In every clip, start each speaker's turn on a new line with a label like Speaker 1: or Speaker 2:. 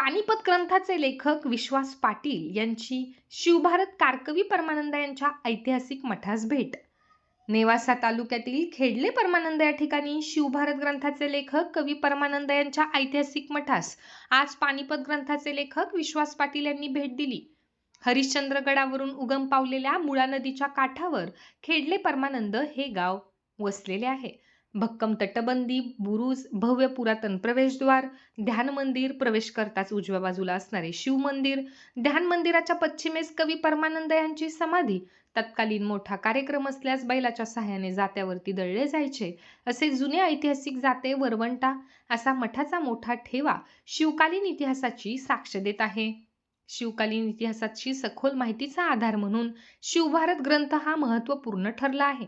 Speaker 1: पानिपत ग्रंथाचे लेखक विश्वास पाटील यांची शिवभारत कारकवी परमानंद यांच्या ऐतिहासिक मठास भेट. नेवासा तालुक्यातील खेडले परमानंद या ठिकाणी शिवभारत ग्रंथाचे लेखक कवी परमानंद यांच्या ऐतिहासिक मठास आज पानिपत ग्रंथाचे लेखक विश्वास पाटील यांनी भेट दिली. हरिश्चंद्रगडावरून उगम पावलेल्या मुळा नदीच्या काठावर खेडले परमानंद हे गाव वसलेले आहे. भक्कम तटबंदी बुरुज भव्य पुरातन प्रवेशद्वार ध्यान मंदिर प्रवेश करताच उजव्या बाजूला असणारे शिव मंदिर ध्यान मंदिराच्या पश्चिमेस कवी परमानंद यांची समाधी तत्कालीन मोठा कार्यक्रम असल्यास बैलाच्या सहाय्याने जात्यावरती दळले जायचे असे जुने ऐतिहासिक जाते वरवंटा असा मठाचा मोठा ठेवा शिवकालीन इतिहासाची साक्ष देत आहे. शिवकालीन इतिहासाची सखोल माहितीचा आधार म्हणून शिवभारत ग्रंथ हा महत्त्वपूर्ण ठरला आहे.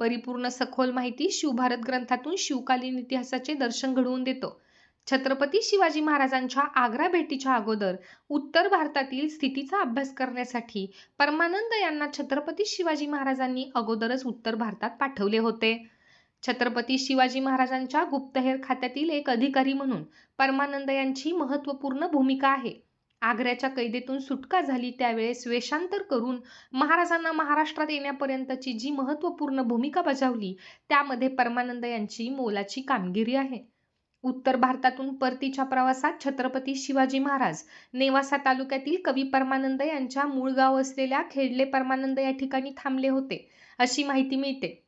Speaker 1: परिपूर्ण सखोल माहिती शिवभारत ग्रंथातून शिवकालीन इतिहासाचे दर्शन घडवून देतो. छत्रपती शिवाजी महाराजांच्या आग्रा भेटीच्या अगोदर उत्तर भारतातील स्थितीचा अभ्यास करण्यासाठी परमानंद यांना छत्रपती शिवाजी महाराजांनी अगोदरच उत्तर भारतात पाठवले होते. छत्रपती शिवाजी महाराजांच्या गुप्तहेर खात्यातील एक अधिकारी म्हणून परमानंद यांची महत्त्वपूर्ण भूमिका आहे. आग्र्याच्या कैदेतून सुटका झाली त्यावेळेस वेषांतर करून महाराजांना महाराष्ट्रात येण्यापर्यंतची जी महत्त्वपूर्ण भूमिका बजावली त्यामध्ये परमानंद यांची मोलाची कामगिरी आहे. उत्तर भारतातून परतीच्या प्रवासात छत्रपती शिवाजी महाराज नेवासा तालुक्यातील कवी परमानंद यांच्या मूळ गाव असलेल्या खेडले परमानंद या ठिकाणी थांबले होते अशी माहिती मिळते.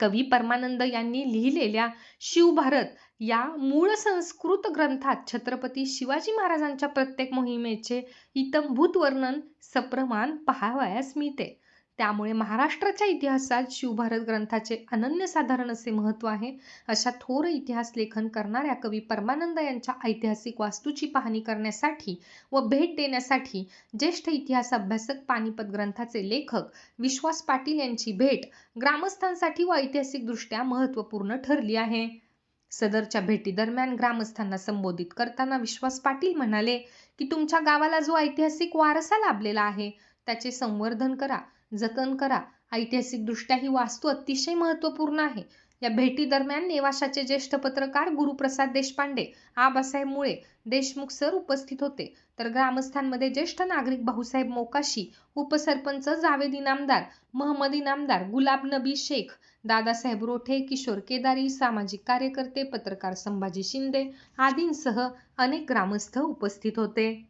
Speaker 1: कवी परमानंद यांनी लिहिलेल्या शिवभारत या मूळ संस्कृत ग्रंथात छत्रपती शिवाजी महाराजांच्या प्रत्येक मोहिमेचे इतंभूत वर्णन सप्रमाण पहावयास मिळते. त्यामुळे महाराष्ट्राच्या इतिहासात शिवभारत ग्रंथाचे अनन्यसाधारण असे महत्त्व आहे. अशा थोर इतिहास लेखन करणाऱ्या कवी परमानंद यांच्या ऐतिहासिक वास्तूची पाहणी करण्यासाठी व भेट देण्यासाठी ज्येष्ठ इतिहास अभ्यासक पानिपत ग्रंथाचे लेखक विश्वास पाटील यांची भेट ग्रामस्थांसाठी व ऐतिहासिकदृष्ट्या महत्त्वपूर्ण ठरली आहे. सदरच्या भेटीदरम्यान ग्रामस्थांना संबोधित करताना विश्वास पाटील म्हणाले की तुमच्या गावाला जो ऐतिहासिक वारसा लाभलेला आहे त्याचे संवर्धन करा. जतन करा. ऐतिहासिकदृष्ट्या ही वास्तू अतिशय महत्त्वपूर्ण आहे. या भेटीदरम्यान नेवाशाचे ज्येष्ठ पत्रकार गुरुप्रसाद देशपांडे आबासाहेब मुळे देशमुख सर उपस्थित होते. तर ग्रामस्थांमध्ये ज्येष्ठ नागरिक भाऊसाहेब मोकाशी उपसरपंच जावेद इनामदार महम्मद इनामदार गुलाब नबी शेख दादासाहेब रोठे किशोर केदारी सामाजिक कार्यकर्ते पत्रकार संभाजी शिंदे आदींसह अनेक ग्रामस्थ उपस्थित होते.